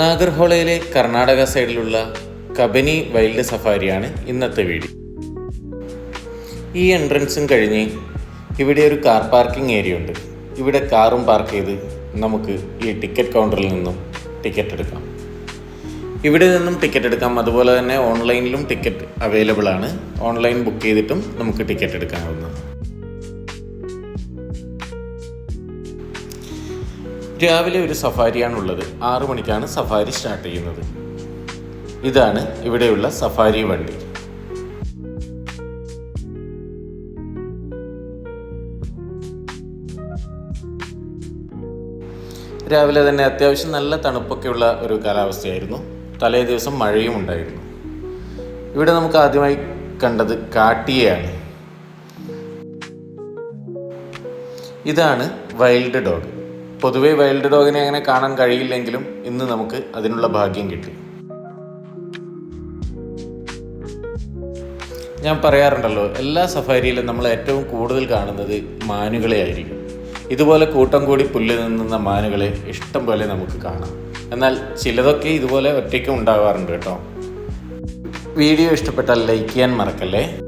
നാഗർഹോളയിലെ കർണാടക സൈഡിലുള്ള കബനി വൈൽഡ് സഫാരിയാണ് ഇന്നത്തെ വീഡിയോ ഈ എൻട്രൻസും കഴിഞ്ഞ് ഇവിടെ ഒരു കാർ പാർക്കിംഗ് ഏരിയ ഉണ്ട്. ഇവിടെ കാറും പാർക്ക് ചെയ്ത് നമുക്ക് ഈ ടിക്കറ്റ് കൗണ്ടറിൽ നിന്നും ടിക്കറ്റ് എടുക്കാം. ഇവിടെ നിന്നും ടിക്കറ്റ് എടുക്കാം. അതുപോലെ തന്നെ ഓൺലൈനിലും ടിക്കറ്റ് അവൈലബിൾ ആണ്. ഓൺലൈൻ ബുക്ക് ചെയ്തിട്ടും നമുക്ക് ടിക്കറ്റ് എടുക്കാവുന്നതാണ്. രാവിലെ ഒരു സഫാരിയാണുള്ളത്. ആറു മണിക്കാണ് സഫാരി സ്റ്റാർട്ട് ചെയ്യുന്നത്. ഇതാണ് ഇവിടെയുള്ള സഫാരി വണ്ടി. രാവിലെ തന്നെ അത്യാവശ്യം നല്ല തണുപ്പൊക്കെയുള്ള ഒരു കാലാവസ്ഥയായിരുന്നു. തലേ ദിവസം മഴയും ഉണ്ടായിരുന്നു. ഇവിടെ നമുക്ക് ആദ്യമായി കണ്ടത് കാട്ടിയാണ് ഇതാണ് വൈൽഡ് ഡോഗ്. പൊതുവെ വൈൽഡ് ഡോഗിനെ അങ്ങനെ കാണാൻ കഴിയില്ലെങ്കിലും ഇന്ന് നമുക്ക് അതിനുള്ള ഭാഗ്യം കിട്ടി. ഞാൻ പറയാറുണ്ടല്ലോ എല്ലാ സഫാരിയിലും നമ്മൾ ഏറ്റവും കൂടുതൽ കാണുന്നത് മാനുകളെ ആയിരിക്കും. ഇതുപോലെ കൂട്ടം കൂടി പുല്ല് നിന്നുന്ന മാനുകളെ ഇഷ്ടം പോലെ നമുക്ക് കാണാം. എന്നാൽ ചിലതൊക്കെ ഇതുപോലെ ഒറ്റയ്ക്കും ഉണ്ടാകാറുണ്ട് കേട്ടോ. വീഡിയോ ഇഷ്ടപ്പെട്ടാൽ ലൈക്ക് ചെയ്യാൻ മറക്കല്ലേ?